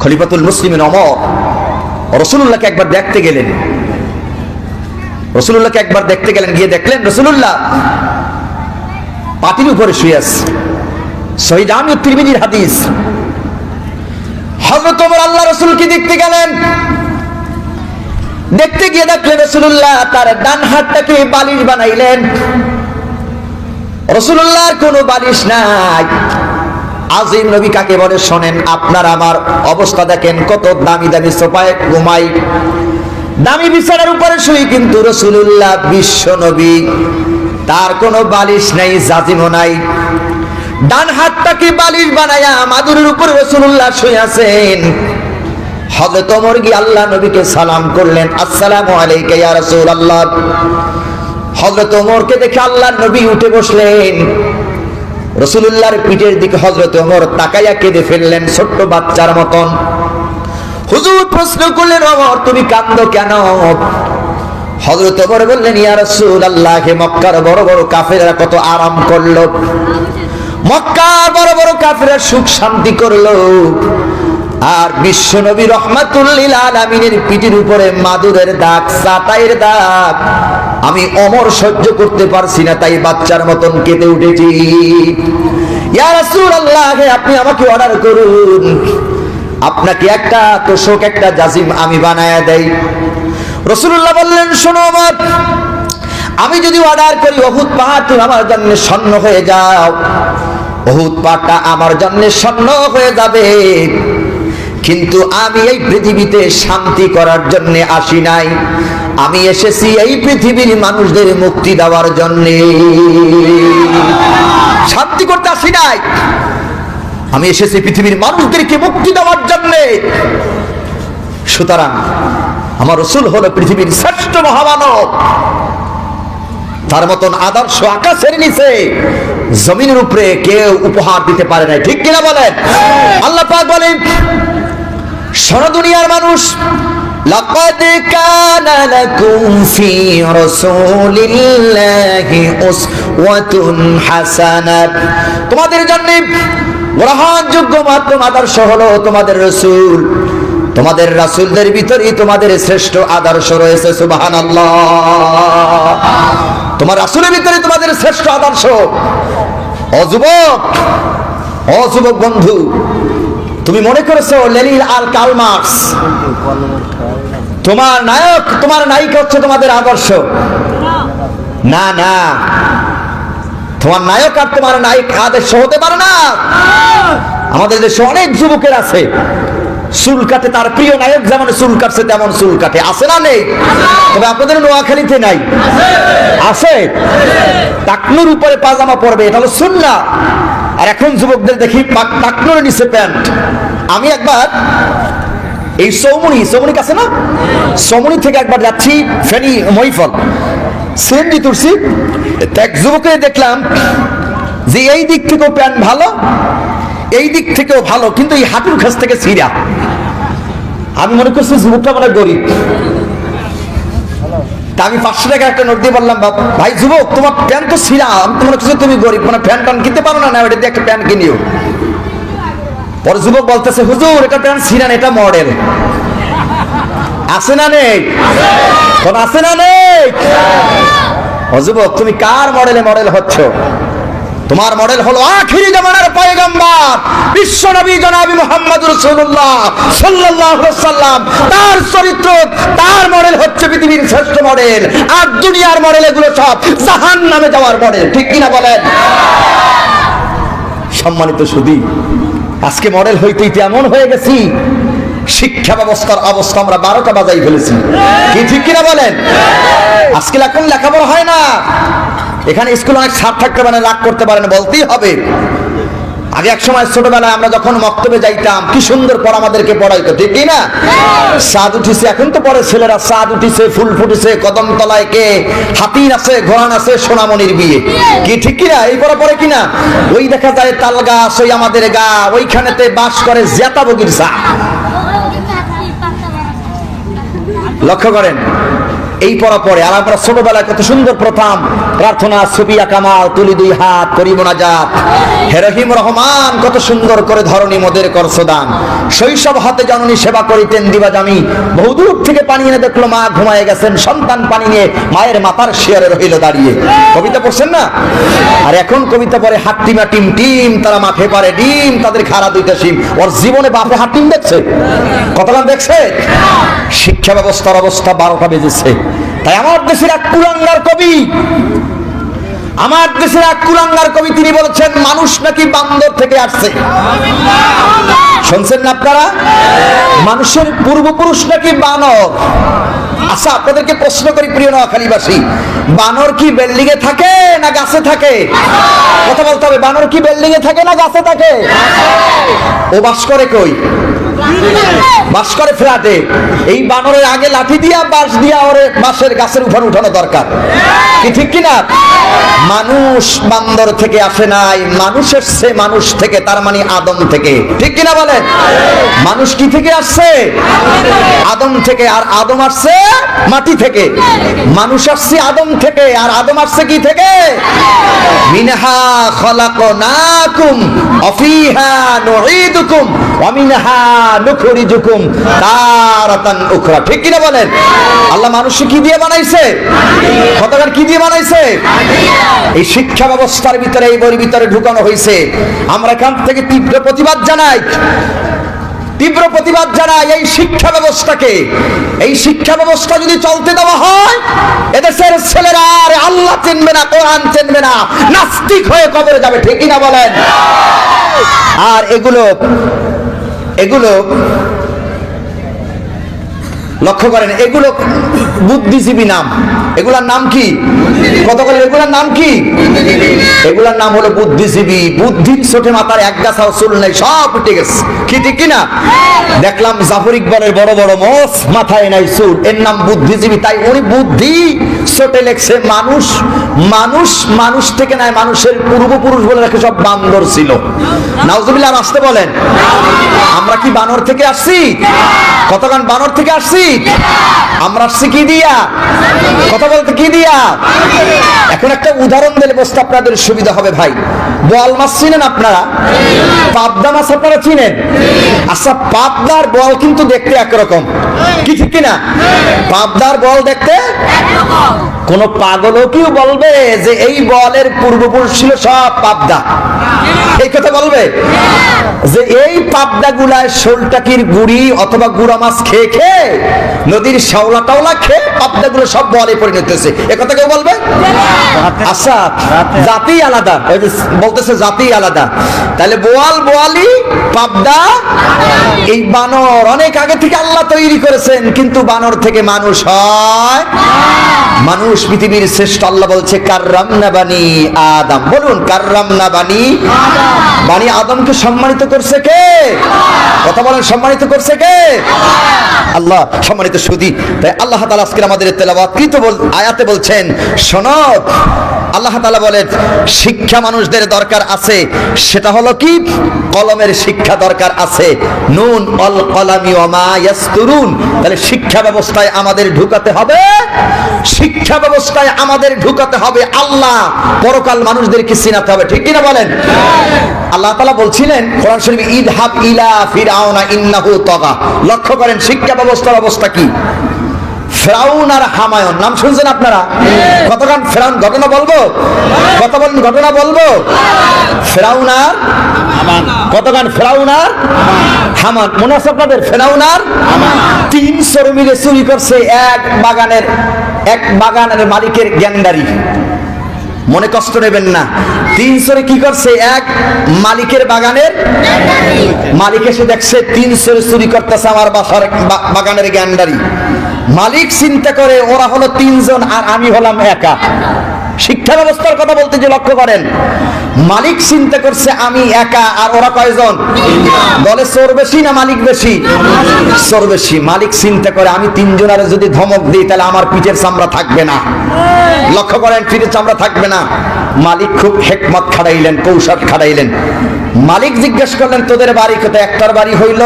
খলিফাতুল মুসলিমিন অমর। রসুল্লাহকে একবার দেখতে গেলেন। রসুল্লাহকে একবার দেখতে গেলেন, গিয়ে দেখলেন রসুল্লাহ পাটির উপরে শুয়ে আছে। শহীদ আমি ত্রিমিদির হাদিস। হজরত আল্লাহ রসুলকে দেখতে গেলেন। দেখতে গিয়ে দেখলেন রসুল্লাহ তার ডান হাতটাকে বালিশ বানাইলেন। রসুল্লাহর কোনো বালিশ নাই। আজিম নবী কাকে বলে শোনেন? আপনার আমার অবস্থা দেখেন, কত দামি দামি সোফায় ঘুমাই। দামি বিছানার উপরে শুই কিন্তু রসুল্লাহ বিশ্ব নবী, তার কোনো বালিশ নাই, জাজিমও নাই। ডান হাতটাকে বালিশ বানায়া মাদুরের উপরে রসুল্লাহ শুয়ে আছেন। হযরত ওমর গিয়ে আল্লাহ নবীকে সালাম করলেন, আসসালামু আলাইকা ইয়া রাসূলুল্লাহ। হযরত ওমরকে দেখে আল্লাহ নবী উঠে বসলেন। রসুলুল্লাহর পিঠের দিকে হজরত ওমর তাকাইয়া কেঁদে ফেললেন ছোট্ট বাচ্চার মতন। হুজুর প্রশ্ন করলেন, ওমর, তুমি কান্দো কেন? হজরত ওমর বললেন, ইয়া রাসূলুল্লাহ, হে মক্কার বড় বড় কাফেরা কত আরাম করল। মক্কার বড় বড় কাফেররা সুখ শান্তি করল। আর বিশ্ব নবী রহমাতুল্লিল আলামিনের পিঠের উপরে মাদুরের দাগ চাটাইয়ের দাগ আমি অমর সহ্য করতে পারছি না, তাই বাচ্চার মতন কেঁদে উঠেছি। আপনি আমাকে অর্ডার করুন। আপনাকে একটা তোষক, একটা জাজিম আমি বানায়া দেই। রসুল্লাহ বললেন, শোনো আমার, আমি যদি অর্ডার করি অহুত পাহাড় তুমি আমার জন্য স্বর্ণ হয়ে যাও। অহুত পাহাড়টা আমার জন্য স্বর্ণ হয়ে যাবে। কিন্তু আমি এই পৃথিবীতে শান্তি করার জন্য আসি নাই। আমি এসেছি এই পৃথিবীর মানুষদের মুক্তি দেওয়ার জন্য। শান্তি করতে আসি নাই। আমি এসেছি পৃথিবীর মানুষদেরকে মুক্তি দেওয়ার জন্য। সুতরাং আমার রসুল হলো পৃথিবীর শ্রেষ্ঠ মহামানব। তার মতন আদর্শ আকাশের নিচে জমিনের উপরে কেউ উপহার দিতে পারে না ঠিক কিনা বলেন? আল্লাহ পাক বলেন সর দুনিয়ার মানুষ لقد كان لكم في رسول الله أسوة حسنة তোমাদের জন্য গ্রহণযোগ্য মাধ্যম আদর্শ হলো তোমাদের রসুল তোমাদের রাসূলদের ভিতরেই তোমাদের শ্রেষ্ঠ আদর্শ রয়েছে সুবহানাল্লাহ তোমার রাসূলের ভিতরে তোমাদের শ্রেষ্ঠ আদর্শ অযুবক অযুবক বন্ধু তুমি মনে করেছ লেনিন আল কালমার্স? তোমার নায়ক, তোমার নায়িকা হচ্ছে তোমাদের আদর্শ। না না। তোমার নায়ক আর তোমার নায়ক আদর্শ হতে পারে না। আমাদের দেশে অনেক যুবকের আছে। চুল কাটে তার প্রিয় নায়ক যেমন চুল কাটছে তেমন চুল কাটে। আছে না নেই? তবে আপনাদের নোয়াখালীতে নাই। আছে? টাকনুর উপরে পাজামা পরবে, এটা হলো সুন্না আর এখন যুবকদের দেখি টাকনুর নিচে প্যান্ট। আমি একবার এই সৌমনি সৌমনি কাছে না? সৌমনি থেকে একবার যাচ্ছি ফেনি মহিফল। সিএনজি তুলছি এক যুবকে দেখলাম যে এই দিক থেকেও প্যান্ট ভালো, এই দিক থেকেও ভালো, কিন্তু এই হাঁটুর কাছ থেকে ছিঁড়া। আমি মনে করছি যুবকটা মানে গরিব। আমি পাঁচশো টাকা একটা নোট দিয়ে বললাম ভাই যুবক, তোমার প্যান্ট তো ছিঁড়া, আমি তো মনে করছি তুমি গরিব মানে প্যান্ট টান কিনতে পারো না না দিয়ে একটা প্যান্ট কিনিও। পরে যুবক বলতেছে, হুজুর, এটা প্যান্ট ছিঁড়া এটা মডেল আছে না নেই কোন আছে না নেই যুবক, তুমি কার মডেলে মডেল হচ্ছ? তোমার মডেল হলো আখিরি জামানার পয়গম্বর, বিশ্ব নবী জনাবি মুহাম্মদ রাসূলুল্লাহ সাল্লাল্লাহু আলাইহি সাল্লাম তার চরিত্র, তার মডেল হচ্ছে পৃথিবীর মডেল। আর দুনিয়ার মডেল এগুলো সব জাহান্নামে যাওয়ার মডেল। ঠিক কিনা বলেন? সম্মানিত সুদী আজকে মডেল হইতে হইতে এমন হয়ে গেছি, শিক্ষা ব্যবস্থার অবস্থা আমরা বারোটা বাজাই ফেলেছি। কি ঠিক কিনা বলেন? আজকে এখন লেখাপড়া হয় না? এখানে স্কুল অনেক ছাড় থাকতে পারে, রাগ করতে পারেন বলতেই হবে। আগে এক সময় ছোটবেলায় আমরা যখন মক্তবে যাইতাম, কি সুন্দর পর আমাদেরকে পড়াইতো, ঠিক না সাদ উঠিছে, এখন তো পরে ছেলেরা সাদ উঠিছে, ফুল ফুটেছে, কদম তলায় কে? হাতির আছে, ঘোড়ান আছে, সোনামণির বিয়ে। কি ঠিক কিনা? এই পড়া পরে কিনা? ওই দেখা যায় তাল গাছ, ওই আমাদের গা, ওইখানেতে বাস করে জেতা বগির সা লক্ষ্য করেন এই পড়া পড়ে। আর আমরা ছোটবেলায় কত সুন্দর প্রথম প্রার্থনা সুবিয়া কামাল, তুলি দুই হাত করি মোনাজাত হে রহিম রহমান, কত সুন্দর করে ধরণী মোদের করছ দান শৈশব হাতে জননী সেবা করিতেন দিবা জামি। বহুদূর থেকে পানি এনে দেখল মা ঘুমায় গেছেন। সন্তান পানি নিয়ে মায়ের মাথার শেয়ারে রহিল দাঁড়িয়ে। কবিতা পড়ছেন না? আর এখন কবিতা পড়ে হাট্টিমা টিম টিম, তারা মাঠে পারে ডিম, তাদের খারা দুইটা সিম ওর জীবনে বাপে হাট্টিম দেখছে? কতবার দেখছে? শিক্ষা ব্যবস্থার অবস্থা বারোটা বেজেছে। তাই আমার দেশের এক কুলাঙ্গার কবি, আমার দেশের এক কুলাঙ্গার কবি, তিনি বলেছেন, মানুষ নাকি বান্দর থেকে আসছে। শুনছেন না আপনারা? মানুষের পূর্বপুরুষ নাকি বানর? আচ্ছা আপনাদেরকে প্রশ্ন করি, প্রিয় নোয়াখালীবাসী, বানর কি বিল্ডিং এ থাকে না গাছে থাকে? কথা বলতে হবে, বানর কি বিল্ডিং এ থাকে না গাছে থাকে? ও বাস করে কই? বাস করে ফ্ল্যাটে এই বানরের আগে লাঠি দিয়া, বাঁশ দিয়া ওরে বাঁশের গাছের উপর উঠানো দরকার। কি ঠিক কিনা? মানুষ বান্দর থেকে আসে নাই, মানুষের এসছে মানুষ থেকে, তার মানে আদম থেকে। ঠিক কিনা বলেন? মানুষ কি থেকে আসছে? আদম থেকে, আর আদম আসছে মাটি থেকে। মানুষ আসছে আদম থেকে, আর আদম আসছে কি থেকে? মিনহা খলাকনাকুম, অফিহা নুঈদুকুম, ওয়া মিনহা এই শিক্ষা ব্যবস্থাকে। এই শিক্ষা ব্যবস্থা যদি চলতে দেওয়া হয়, এদেশের ছেলেরা আর আল্লাহ চিনবে না, কোরআন চিনবে না, নাস্তিক হয়ে কবরে যাবে ঠিকই না বলেন? আর এগুলো এগুলো লক্ষ্য করেন, এগুলো বুদ্ধিজীবী নাম। এগুলার নাম কি? কত করে? এগুলার নাম কি? এগুলার নাম হলো বুদ্ধিজীবী। বুদ্ধির ছোটে মাথার এক গাছাও চুল নেই, সব উঠে গেছে। কি ঠিক কিনা দেখলাম জাফর ইকবালের বড় বড় মোস মাথায় নাই চুল। এর নাম বুদ্ধিজীবী। তাই উনি বুদ্ধি ছোটে লেখছে মানুষ। মানুষ মানুষ থেকে নাই, মানুষের পূর্বপুরুষ বলে রাখে সব বান্দর ছিল। নাউজুবিল্লাহ আসতে বলেন। আমরা কি বানর থেকে আসছি? কতক্ষণ বানর থেকে আসছি? আমরা আসছি কি দিয়া? কথা বলতে কি দিয়া? এখন একটা উদাহরণ দিলে বসতে আপনাদের সুবিধা হবে ভাই। বল মাছ চিনেন আপনারা? পাবদা মাছ আপনারা চিনেন? আচ্ছা পাবদার বল কিন্তু দেখতে একরকম। কি ঠিক কিনা? পাবদার বল দেখতে? কোন পাগলও কেউ বলবে যে এই বলের পূর্বপুরুষ ছিল সব পাবদা। এই কথা বলবে? যে এই পাবদা গুলায় শোলটাকির গুড়ি অথবা গুড়া মাছ খেয়ে খেয়ে নদীর শাওলা টাওলা খেয়ে পাবদা গুলো সব বলে পরিণত হয়েছে। এ কথা কেউ বলবে? আচ্ছা জাতি আলাদা। বলতেছে জাতি আলাদা। তাহলে বোয়াল বোয়ালি পাবদা এই বানর অনেক আগে থেকে আল্লাহ তৈরি করেছেন, কিন্তু বানর থেকে মানুষ হয় মানুষ পৃথিবীর শ্রেষ্ঠ আল্লাহ বলছে কার্রাম না বানি আদম। বলুন কার্রাম না বানি বানি আদমকে সম্মানিত করছে কে? কথা বলেন, সম্মানিত করছে কে? আল্লাহ, সম্মানিত সুদি। তাই আল্লাহ তাআলা আজকে আমাদের তেলাওয়াত কৃত বল, আয়াতে বলছেন শোনক আল্লাহ তালা বলেন, শিক্ষা মানুষদের দরকার আছে। সেটা হলো কি? কলমের শিক্ষা দরকার আছে। নুন, অল কলামি ওমা ইয়াসতুরুন। তাহলে শিক্ষা ব্যবস্থায় আমাদের ঢুকাতে হবে। শিক্ষা ব্যবস্থায় আমাদের ঢুকাতে হবে আল্লাহ। পরকাল মানুষদেরকে চিনাতে হবে, ঠিক কিনা বলেন? আল্লাহ তালা বলছিলেন, কোরআন শরীফ, ইদহাব ইলা ফিরাউনা ইন্নাহু তাগা। লক্ষ্য করেন, শিক্ষা ব্যবস্থার অবস্থা কি? ফেরাউন আর হামায়ন। নাম শুনছেন আপনারা? কতক্ষণ ফেরাউন, ঘটনা বলব? কত বলেন ঘটনা বলব? ফেরাউন আর কতক্ষণ ফেরাউন আর হামান। মনে আছে আপনাদের? ফেরাউন আর তিন সরে মিলে চুরি করছে এক বাগানের এক বাগানের মালিকের গ্যান্ডারি। মনে কষ্ট নেবেন না। তিন সরে কি করছে? এক মালিকের বাগানের মালিক এসে দেখছে তিন সরে চুরি করতেছে আমার বাসার বাগানের গ্যান্ডারি। মালিক চিন্তা করে, ওরা হলো তিনজন আর আমি হলাম একা। শিক্ষা ব্যবস্থার কথা বলতে যে লক্ষ্য করেন, মালিক চিন্তা করছে আমি একা আর ওরা কয়জন? দলে চোর বেশি না মালিক বেশি? চোর বেশি। মালিক চিন্তা করে, আমি তিনজনের যদি ধমক দিই, তাহলে আমার পিঠের চামড়া থাকবে না। লক্ষ্য করেন, পিঠের চামড়া থাকবে না। মালিক খুব হেকমত খাড়াইলেন কৌশল খাড়াইলেন মালিক জিজ্ঞেস করলেন, তোদের বাড়ি কোথায়? একটার বাড়ি হইল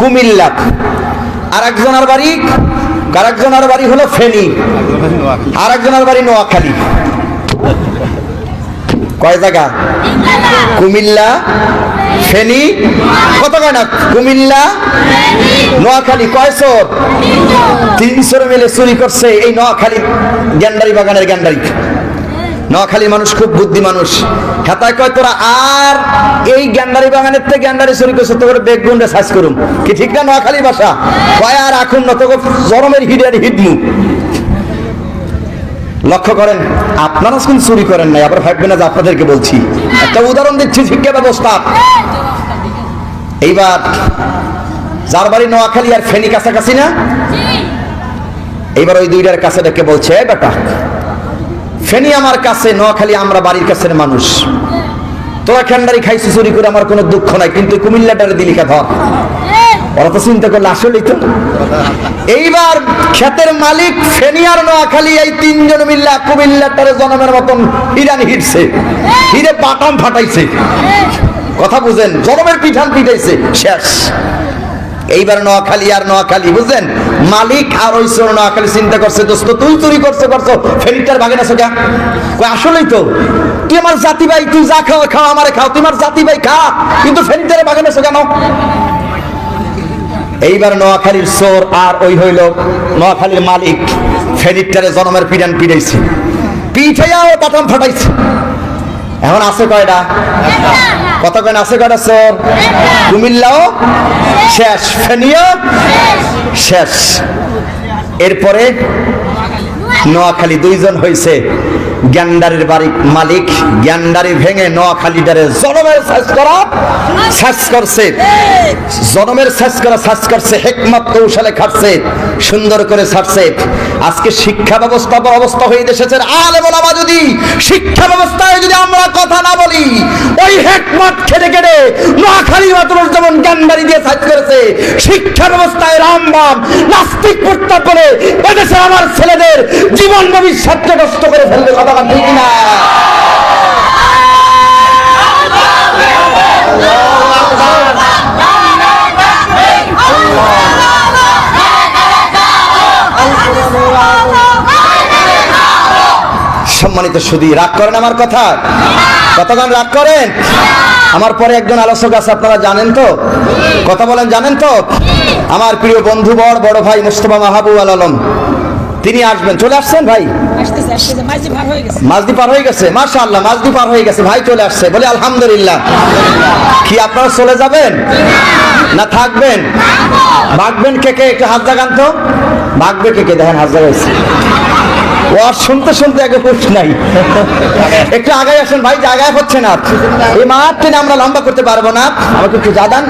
কুমিল্লা। আর একজনের বাড়ি আর একজনের বাড়ি হলো ফেনী আর একজনের বাড়ি নোয়াখালী। কয় জায়গা? কুমিল্লা, ফেনী, কত কয় না কুমিল্লা, নোয়াখালী, কয় চোর? তিনশোর মিলে চুরি করছে এই নোয়াখালী গ্যান্ডারি বাগানের গ্যান্ডারি। নোয়াখালীর মানুষ খুব বুদ্ধি মানুষ। খেতায় কয় তোরা আর এই গ্যান্ডারি বাগানের থেকে গ্যান্ডারি চুরি করছে তোর বেগুনটা সাজ করুম। কি ঠিক না নোয়াখালী ভাষা? কয় আর এখন না তোকে জরমের হিডের হিডমু লক্ষ্য করেন আপনারা কিন্তু চুরি করেন নাই আবার ভাববেন না যে আপনাদেরকে বলছি। একটা উদাহরণ দিচ্ছি শিক্ষা ব্যবস্থা। এইবার যার বাড়ি নোয়াখালী আর ফেনী কাছাকাছি না? এইবার ওই দুইটার কাছে ডেকে বলছে "এই বেটা ফেনী আমার কাছে, নোয়াখালী আমরা বাড়ির কাছের মানুষ। তোরা খেন্ডারি খাইছি, চুরি করে আমার কোনো দুঃখ নাই, কিন্তু কুমিল্লাটারে দিলি কে ধর ওরা তো চিন্তা করলে, আসলেই তো। এইবার ক্ষেতের মালিক ফেনিয়ার নোয়াখালী, এই তিনজন মিল্লা কুমিল্লাটারে জনমের মতন হিরানি হিটছে। হিরে বাটাম ফাটাইছে। কথা বুঝেন, জনমের পিঠান পিটাইছে, শেষ। এইবার নোয়াখালী আর নোয়াখালী বুঝলেন মালিক আর ওই চোর নোয়াখালী চিন্তা করছে, দোস্ত, তুই চুরি করছ করছ ফেরিটার ভাগে না সোজা কই আসলেই তো, তুই আমার জাতি ভাই, তুই যা খাও খাও, আমারে খাও, তুই আমার জাতি ভাই, খা, কিন্তু ফেরিটার ভাগে না সোজা নাও এইবার নোয়াখালীর চোর আর ওই হইল নোয়াখালীর মালিক ফেরিটারে জনমের পিডান পিড়াইছে পিঠাইয়াও বাটাম ফাটাইছে। এখন আছে কয়টা? কত কেন আছে কটা সর? কুমিল্লাও? শেষ। ফেনিয়া শেষ। এরপরে নোয়াখালী দুইজন হইছে। গ্যান্ডারের বাড়ি মালিক, গ্যান্ডারি ভেঙে নোয়াখালীটারে জনমের সাজ করা সাজ করছে। জনমের সাজ করা সাজ করছে, হেকমত কৌশলে খাটছে, সুন্দর করে ছাড়ছে। আজকে শিক্ষা ব্যবস্থা অবস্থা হয়ে এসেছে আলে বলাবা যদি শিক্ষা ব্যবস্থায় যদি আমরা কথা না বলি, ওই হেকমত খেটে কেটে নোয়াখালী মাত্র যেমন গ্যান্ডারি দিয়ে সাজ করেছে, শিক্ষা ব্যবস্থায় রামবাম নাস্তিক প্রত্যাগ করে এদেশে আমার ছেলেদের জীবন ভবিষ্যৎকে নষ্ট করে ফেলবে কথা সম্মানিত সুদী রাগ করেন আমার কথা? কতক্ষণ রাগ করেন? আমার পরে একজন আলোচক আছে, আপনারা জানেন তো? কথা বলেন, জানেন তো? আমার প্রিয় বন্ধু বড় বড় ভাই মুস্তফা মাহবুব আল আলম, তিনি আসবেন। চলে আসছেন ভাই? মাঝদি পার হয়ে গেছে? আল্লাহ পার হয়ে গেছে। ভাই চলে আসছে। বলে, আলহামদুলিল্লাহ। কি আপনারা চলে যাবেন? না থাকবেন? ভাগবেন কে কে? একটু হাত জাগান তো। ভাগবে কে কে? দেখেন, হাত জাগাইছে। ও, আর শুনতে শুনতে আগে নাই। একটু আগায় আসেন। ভাই জায়গায় হচ্ছে না। এই মাঠ আমরা লম্বা করতে পারব না। আমাকে একটু জাদান